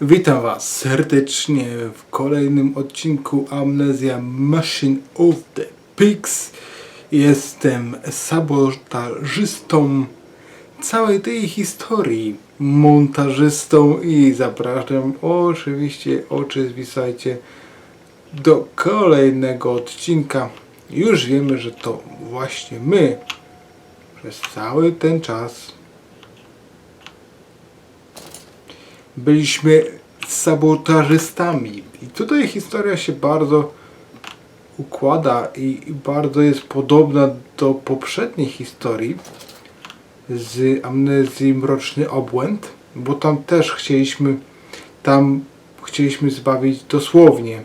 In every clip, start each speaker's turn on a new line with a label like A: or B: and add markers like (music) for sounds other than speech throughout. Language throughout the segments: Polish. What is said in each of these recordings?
A: Witam Was serdecznie w kolejnym odcinku Amnesia Machine of the Pigs. Jestem sabotażystą całej tej historii, montażystą i zapraszam oczywiście oczy zwisajcie do kolejnego odcinka. Już wiemy, że to właśnie my przez cały ten czas byliśmy sabotażystami. I tutaj historia się bardzo układa i bardzo jest podobna do poprzedniej historii z Amnezji Mroczny Obłęd, bo tam też chcieliśmy tam chcieliśmy zbawić dosłownie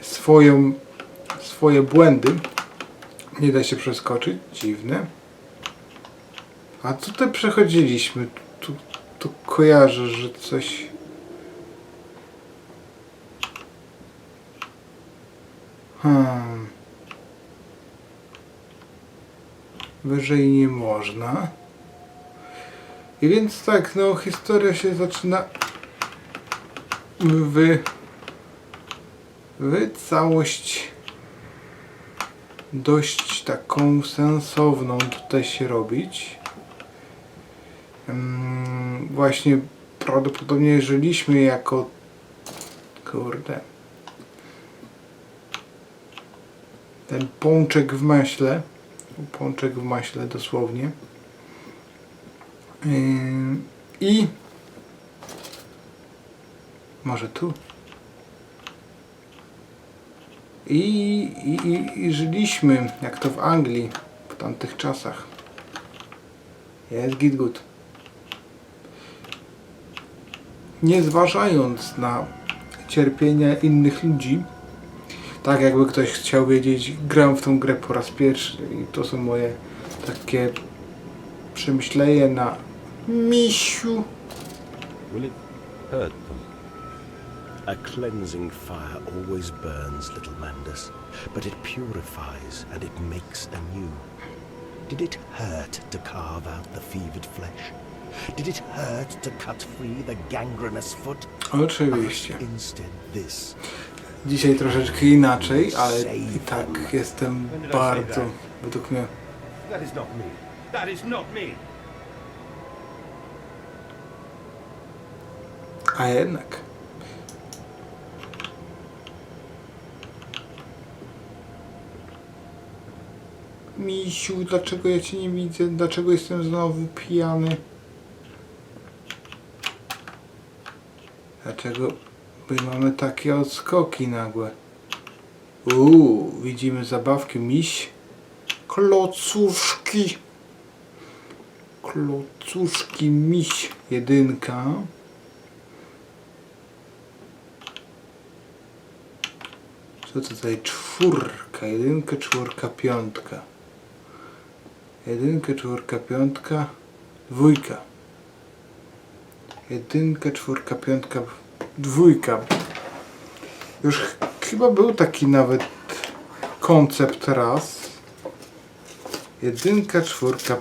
A: swoją swoje błędy. Nie da się przeskoczyć, dziwne. A tutaj przechodziliśmy. Tu, tu kojarzę, że coś. Hmm. Wyżej nie można. I więc tak, no, historia się zaczyna w, w całość dość taką sensowną tutaj się robić. Mm, właśnie prawdopodobnie żyliśmy jako kurde ten pączek w maśle pączek w maśle dosłownie. Ym, i może tu? I, i, i, i żyliśmy jak to w Anglii w tamtych czasach. Jest git good. Nie zważając na cierpienia innych ludzi, tak jakby ktoś chciał wiedzieć, gram w tą grę po raz pierwszy i to są moje takie przemyślenia na misiu.
B: Will it hurt them? A cleansing fire always burns, little Mandus, but it purifies and it makes anew. Did it hurt to carve out the fevered flesh? Did it hurt to cut free the gangrenous foot?
A: Oczywiście.
B: Ask instead this.
A: Dzisiaj troszeczkę inaczej, ale i tak jestem bardzo, według mnie, a jednak. Misiu, dlaczego ja cię nie widzę? Dlaczego jestem znowu pijany? Dlaczego my mamy takie odskoki nagłe? Uuu, widzimy zabawki miś. Klocuszki. Klocuszki miś. Jedynka. Co tutaj? Czwórka. Jedynka, czwórka, piątka. Jedynka, czwórka, piątka. Dwójka. Jedynka, czwórka, piątka, dwójka. Już ch- chyba był taki nawet koncept raz. Jedynka, czwórka,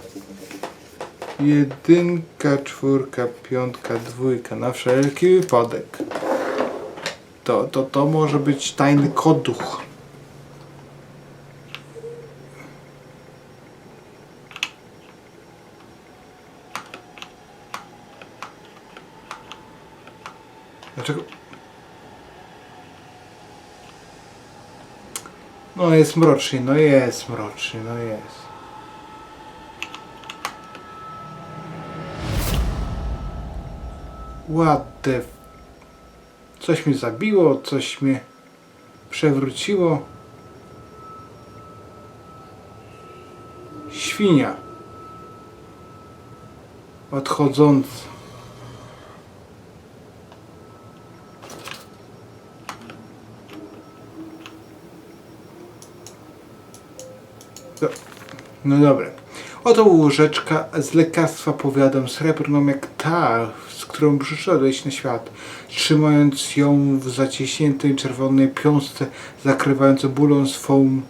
A: jedynka, czwórka, piątka, dwójka. Na wszelki wypadek. To, to, to może być tajny koduch. Dlaczego? No jest mrocznie, no jest mrocznie, no jest. F- Coś mnie zabiło, coś mnie przewróciło. Świnia. Odchodząca. No dobra. Oto łyżeczka z lekarstwa powiadam srebrną jak ta, z którą przyszedłeś na świat, trzymając ją w zaciśniętej czerwonej piąstce, zakrywając bólą swą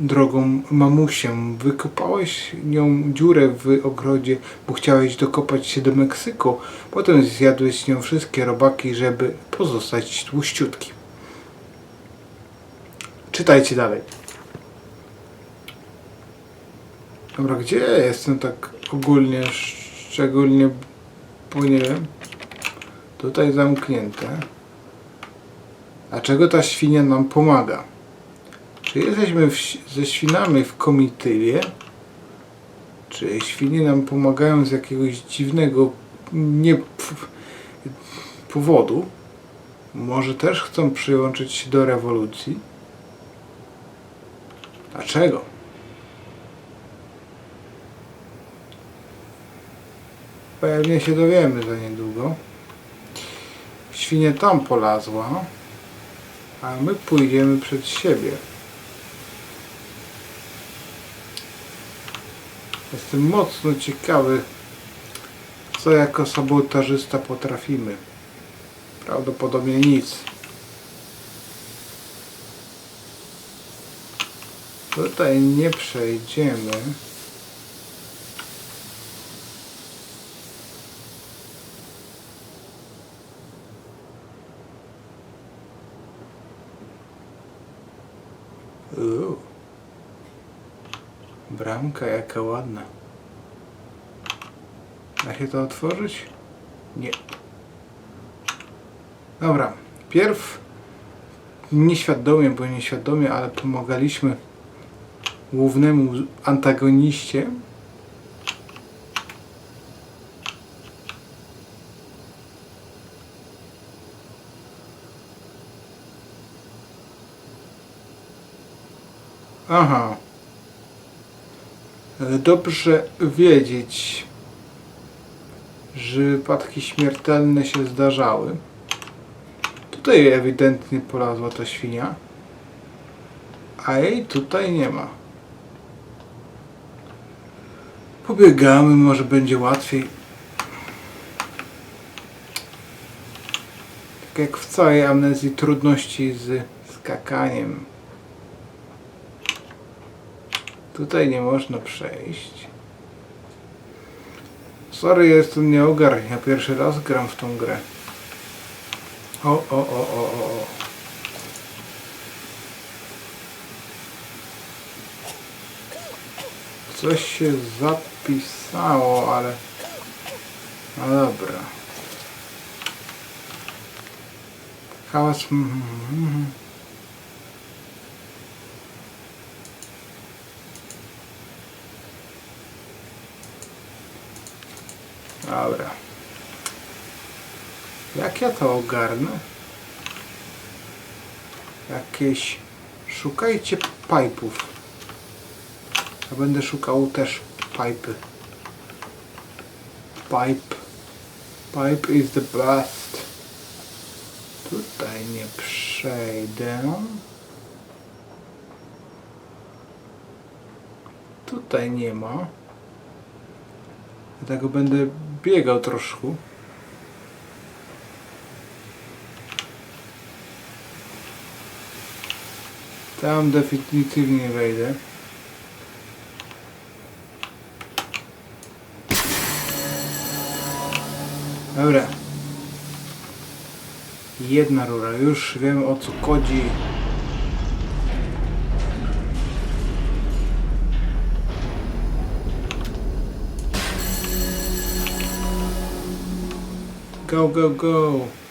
A: drogą mamusię. Wykopałeś nią dziurę w ogrodzie, bo chciałeś dokopać się do Meksyku. Potem zjadłeś nią wszystkie robaki, żeby pozostać tłuściutki. Czytajcie dalej. Dobra, gdzie ja jestem tak ogólnie, szczególnie, bo nie wiem. Tutaj zamknięte. A czego ta świnia nam pomaga? Czy jesteśmy w, ze świnami w komitywie? Czy świnie nam pomagają z jakiegoś dziwnego nie powodu? Może też chcą przyłączyć się do rewolucji? Dlaczego? Pewnie się dowiemy za niedługo. Świnia tam polazła, a my pójdziemy przed siebie. Jestem mocno ciekawy, co jako sabotażysta potrafimy. Prawdopodobnie nic. Tutaj nie przejdziemy. Uuu. Bramka jaka ładna. Da się to otworzyć? Nie. Dobra. Pierw nieświadomie, bo nieświadomie, ale pomagaliśmy głównemu antagoniście. Aha. Dobrze wiedzieć, że wypadki śmiertelne się zdarzały. Tutaj ewidentnie polazła ta świnia. A jej tutaj nie ma. Pobiegamy, może będzie łatwiej. Tak jak w całej amnezji trudności z skakaniem. Tutaj nie można przejść. Sorry, jestem nieogarniony. Ja pierwszy raz gram w tą grę. O, o, o, o, o, o. Coś się zapisało, ale... No dobra. Hałas... mhm, mhm. Dobra. Jak ja to ogarnę? Jakieś... Szukajcie pipów. Ja będę szukał też pipy. Pipe. Pipe is the best. Tutaj nie przejdę. Tutaj nie ma. Dlatego będę biegał troszkę. Tam definitywnie wejdę. Dobra. Jedna rura, już wiem o co chodzi. Go, go, go.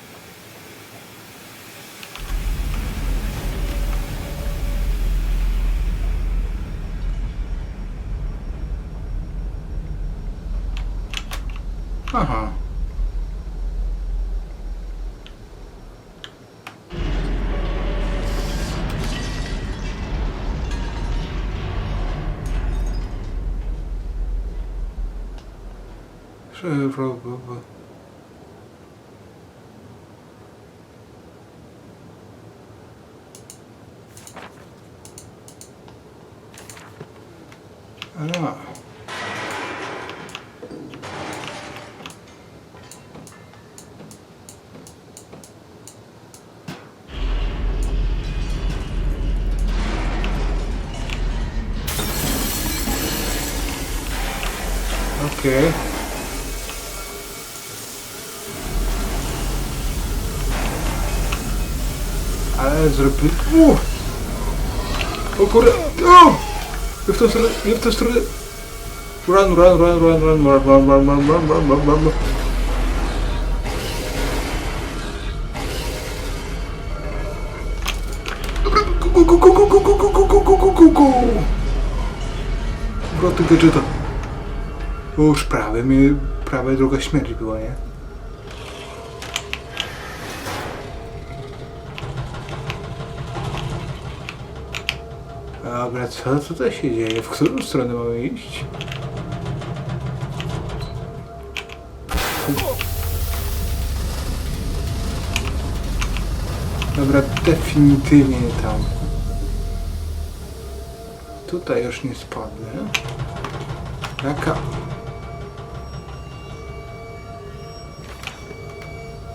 A: Okej. Ale zrobi... U! O kurde! O! Nie w tą stronę, nie w tą stronę! Run, run, run, run, run, run, run, run, run, run, run, run, run, run. Go, go, go, go, go, go, go, go, go, go, go, go. Wroty gadżeta. Już prawie mi, prawie druga śmierć była, nie? Dobra, co, co to się dzieje? W którą stronę mamy iść? Dobra, definitywnie nie tam. Tutaj już nie spadnę. Jaka?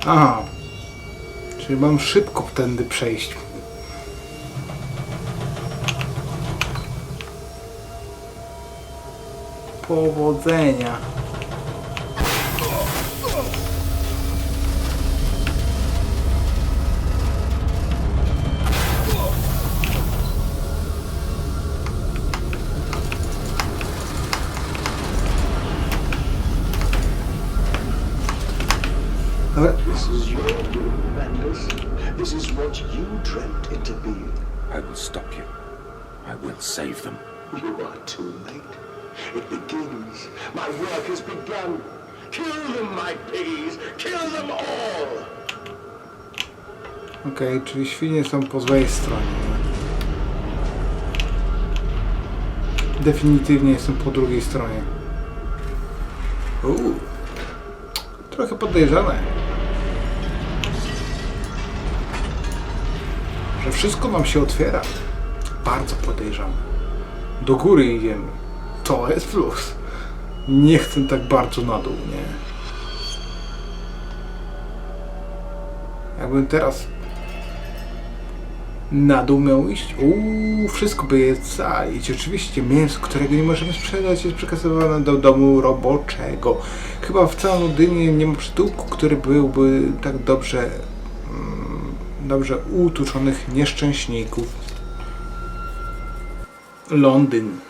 A: Aha. Czyli mam szybko tędy przejść. Powodzenia.
C: Save them.
D: You are too late. It begins. My work has begun. Kill them, my piggies! Kill them all!
A: Okej, czyli świnie są po złej stronie. nie? Definitywnie jestem po drugiej stronie. Uuu. Trochę podejrzane. Że wszystko nam się otwiera. Bardzo podejrzane. Do góry idziemy. To jest plus. Nie chcę tak bardzo na dół, nie? Jakbym teraz na dół miał iść? Uuu, wszystko by je calić. Oczywiście mięso, którego nie możemy sprzedać, jest przekazywane do domu roboczego. Chyba w całym Londynie nie ma przytułku, który byłby tak dobrze, mm, dobrze utuczonych nieszczęśników. Londyn.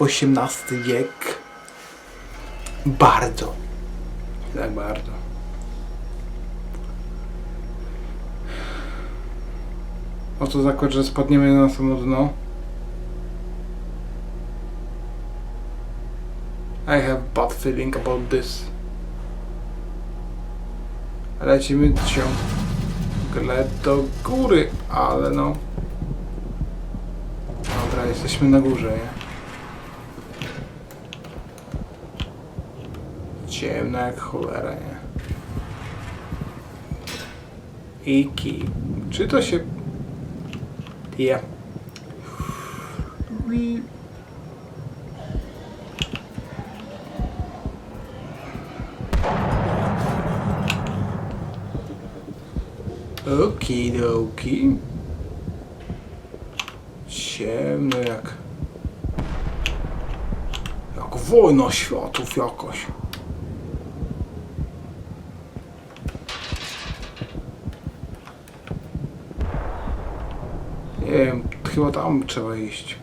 A: XVIII wiek. Bardzo. Tak bardzo. O to zakład, że spadniemy na samo dno. I have bad feeling about this. Lecimy ciągle do góry, ale no. Jesteśmy na górze, nie? Ciemno jak cholera, nie? Iki. Czy to się Yeah. We... Okidoki. Ciemno jak... Jak wojna światów jakoś. Nie wiem, chyba tam trzeba iść.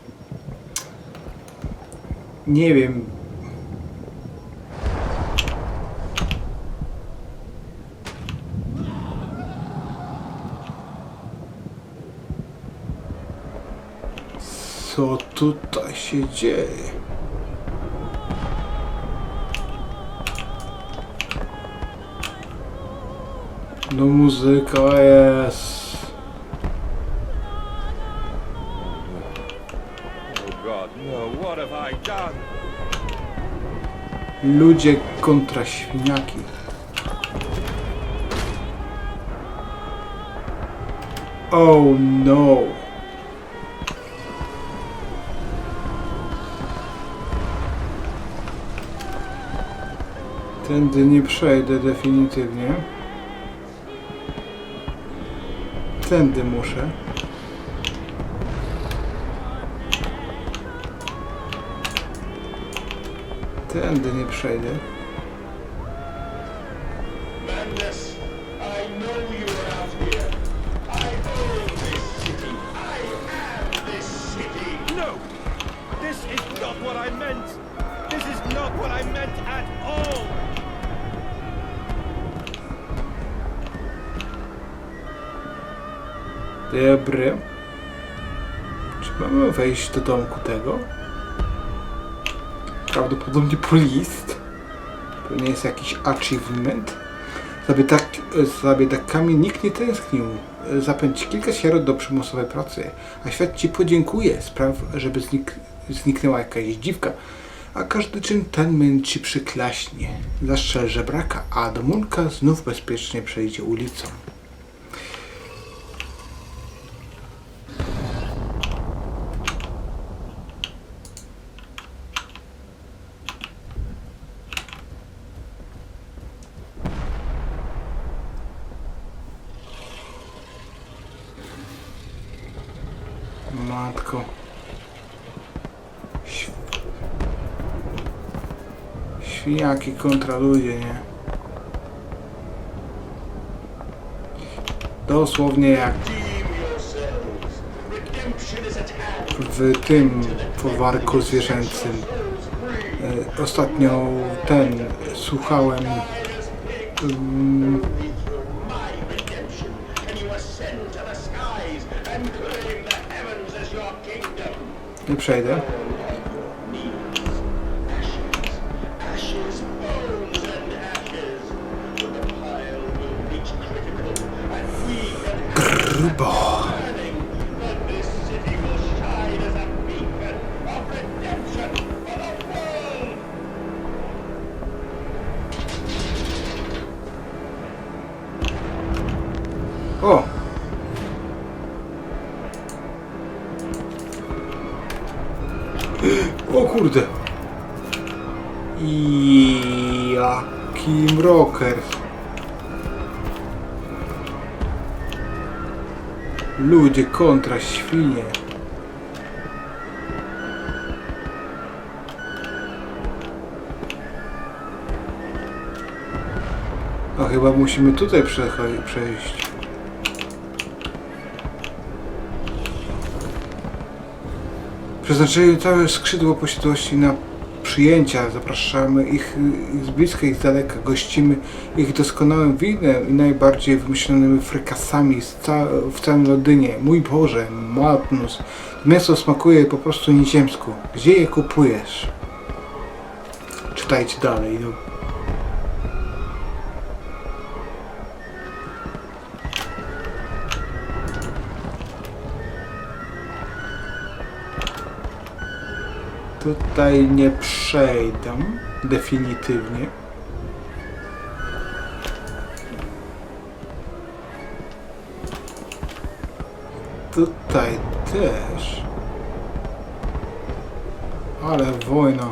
A: Nie wiem. Co tutaj się dzieje? No muzyka jest.
C: Oh no.
A: Ludzie kontra świniaki. Oh no. Tędy nie przejdę definitywnie. Tędy muszę. Tędy nie przejdę. Dobry. Czy mamy wejść do domku tego? Prawdopodobnie po list. Pewnie jest jakiś achievement. Za biedak, za biedakami nikt nie tęsknił. Zapędź kilka sierot do przymusowej pracy, a świat ci podziękuje. Spraw, żeby znik zniknęła jakaś dziwka. A każdy czyn ten męd ci przyklaśnie. Zastrzel żebraka, a Domulka znów bezpiecznie przejdzie ulicą. Świniaki kontra ludzie, nie? Dosłownie jak w tym folwarku zwierzęcym. E, Ostatnio ten słuchałem mm,
D: My redemption. World.
A: O! O kurde! I jaki rocker! Ludzie kontra świnie. A chyba musimy tutaj przejść. Przeznaczyli całe skrzydło posiadłości na przyjęcia. Zapraszamy ich z bliska i z daleka. Gościmy ich doskonałym winem i najbardziej wymyślonymi frykasami ca w całym Londynie. Mój Boże, Matnus. Mięso smakuje po prostu nieziemsku. Gdzie je kupujesz? Czytajcie dalej. No. Tutaj nie przejdę definitywnie. Tutaj też. Ale wojna.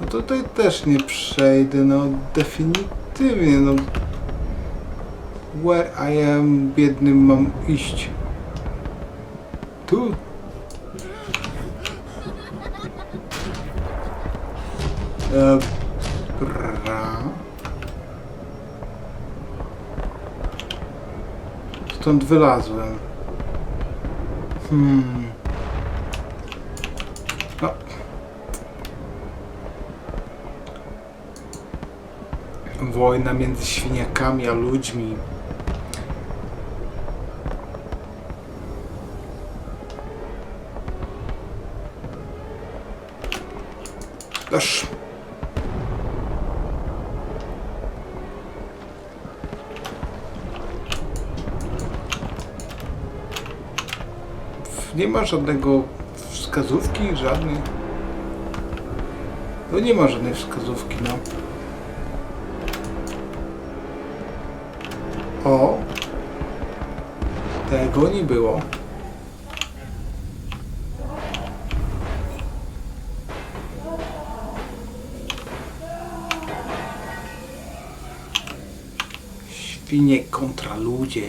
A: No tutaj też nie przejdę, no definitywnie, no Where I am biednym mam iść? Tu? Dobra. Stąd wylazłem. Hmm. No. Wojna między świniakami a ludźmi. Nie ma żadnego wskazówki, żadnej. No nie ma żadnej wskazówki, no. O! Tego nie było. Świnie kontra ludzie.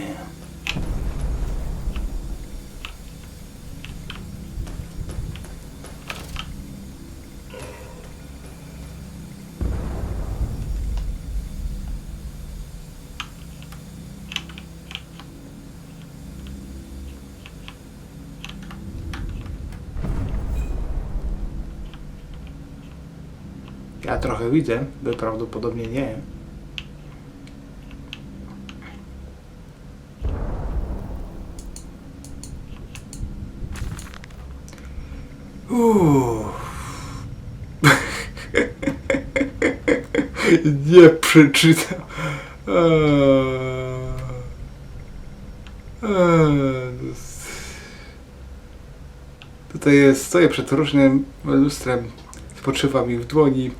A: Ja trochę widzę, wy prawdopodobnie nie. Nie przeczytam. Eee. Eee, Tutaj jest, stoję przed różnym lustrem, spoczywa mi w dłoni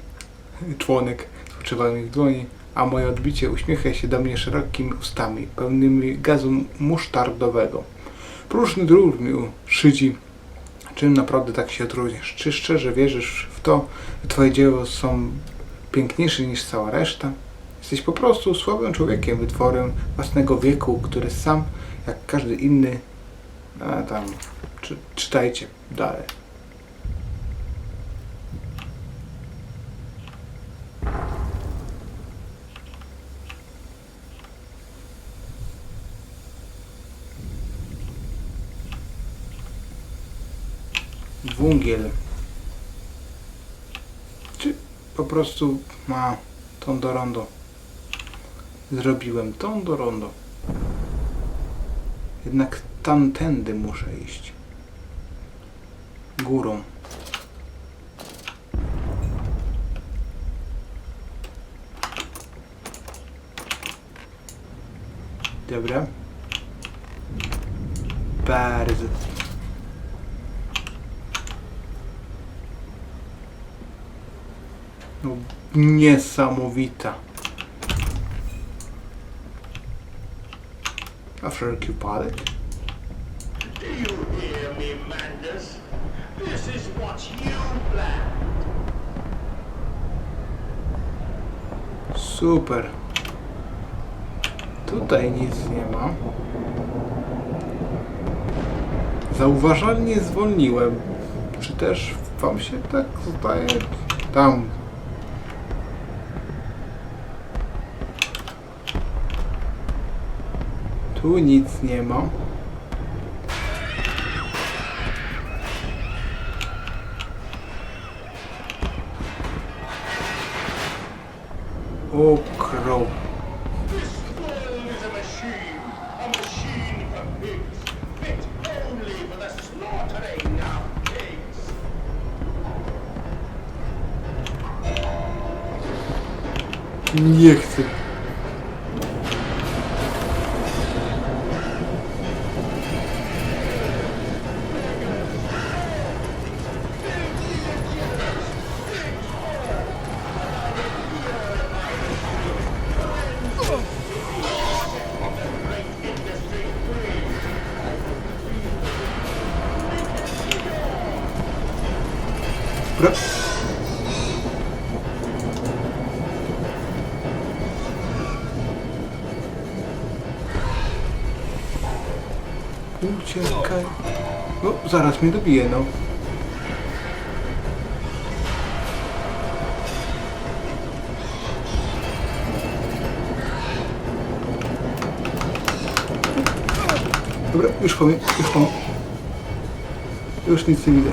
A: członek, spoczywa mi w dłoni, a moje odbicie uśmiecha się do mnie szerokimi ustami, pełnymi gazu musztardowego. Próżny drut mi szydzi, czym naprawdę tak się odróżniasz? Czy szczerze wierzysz w to, że twoje dzieła są piękniejsze niż cała reszta? Jesteś po prostu słabym człowiekiem, wytworem własnego wieku, który sam, jak każdy inny, a tam, czy, czytajcie dalej. Wungiel. Po prostu ma tą do rondo? Zrobiłem tą do rondo. Jednak tamtędy muszę iść. Górą. Dobra. Bardzo. No, niesamowita. A wszelki
D: planned.
A: Super. Tutaj nic nie ma. Zauważalnie zwolniłem. Czy też wam się tak zdaje? Tam. Tu nic nie ma. O krop.
D: This world
A: Uciekaj. No, zaraz mnie dobije, no. Dobra, już powiem, już powiem. Już nic nie widzę.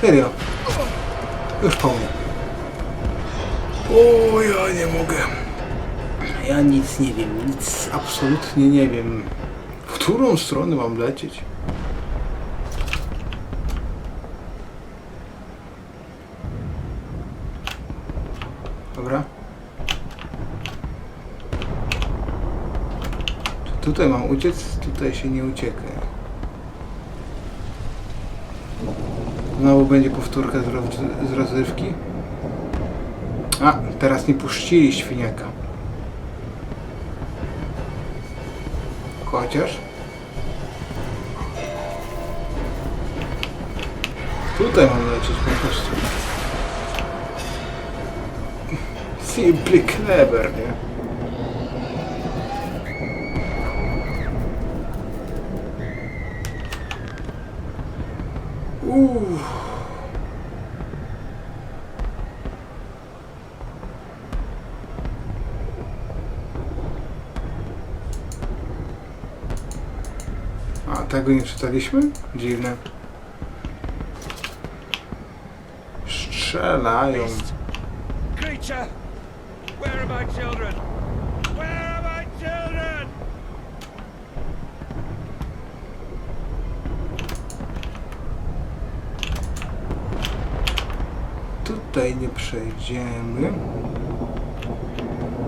A: Serio. Już po. O, ja nie mogę. Ja nic nie wiem, nic absolutnie nie wiem. W którą stronę mam lecieć? Dobra. Czy tutaj mam uciec? Tutaj się nie ucieka. Znowu będzie powtórka z, roz- z rozrywki. A, teraz nie puścili świniaka. Chociaż. Tutaj mam lecieć po prostu. Simply clever, nie? Uuu. A tego nie czytaliśmy? Dziwne. Strzelają. Tutaj nie przejdziemy.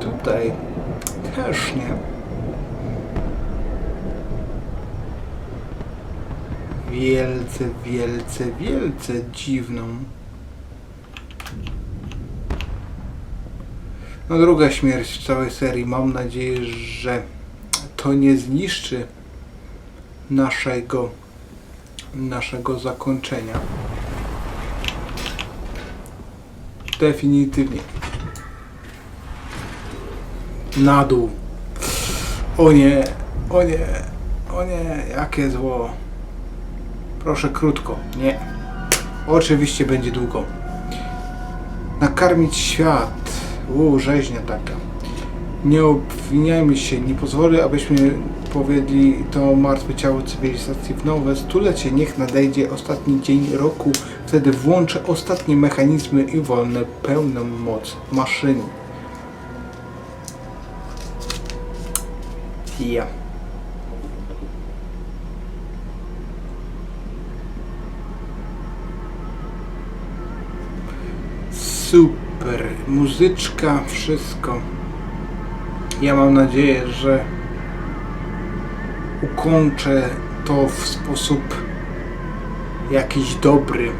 A: Tutaj też nie. Wielce, wielce, wielce dziwną. No druga śmierć w całej serii. Mam nadzieję, że to nie zniszczy naszego naszego zakończenia. Definitywnie. Na dół. O nie, o nie, o nie, jakie zło. Proszę krótko, nie. Oczywiście będzie długo. Nakarmić świat. Uuu, rzeźnia taka. Nie obwiniajmy się, nie pozwolę, abyśmy powiedzieli to martwe ciało cywilizacji w nowe stulecie. Niech nadejdzie ostatni dzień roku, wtedy włączę ostatnie mechanizmy i wolnę pełną moc maszyny. Ja. Super, muzyczka, wszystko. Ja mam nadzieję, że ukończę to w sposób jakiś dobry.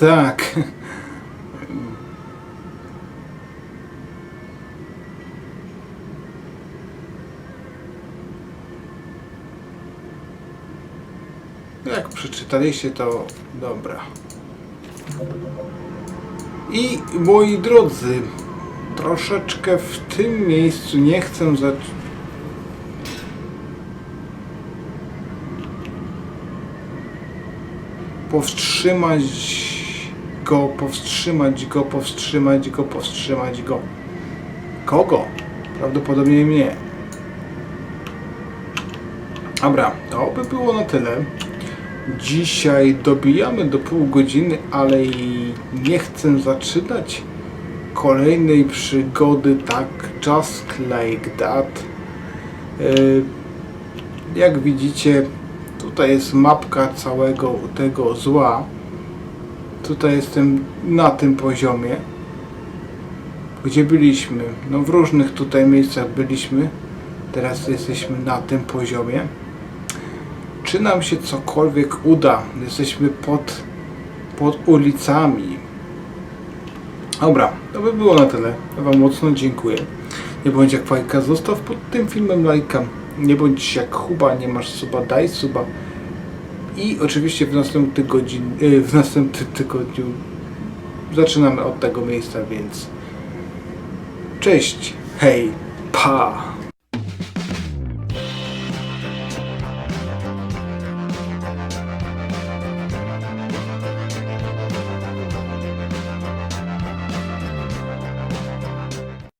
A: Tak. (laughs) Jak przeczytaliście to dobra. I moi drodzy, troszeczkę w tym miejscu nie chcę za... powstrzymać go, powstrzymać go, powstrzymać go, powstrzymać go. Kogo? Prawdopodobnie mnie. Dobra, to by było na tyle. Dzisiaj dobijamy do pół godziny, ale nie chcę zaczynać kolejnej przygody tak just like that. Yy, Jak widzicie, tutaj jest mapka całego tego zła. Tutaj jestem na tym poziomie, gdzie byliśmy. No w różnych tutaj miejscach byliśmy. Teraz jesteśmy na tym poziomie czy nam się cokolwiek uda. Jesteśmy pod, pod ulicami. Dobra, to by było na tyle. Ja Wam mocno dziękuję. Nie bądź jak fajka, zostaw pod tym filmem lajka. Nie bądź jak chuba, nie masz suba, daj suba. I oczywiście w następnym tygodniu, yy, w następnym tygodniu zaczynamy od tego miejsca, więc cześć, hej, pa!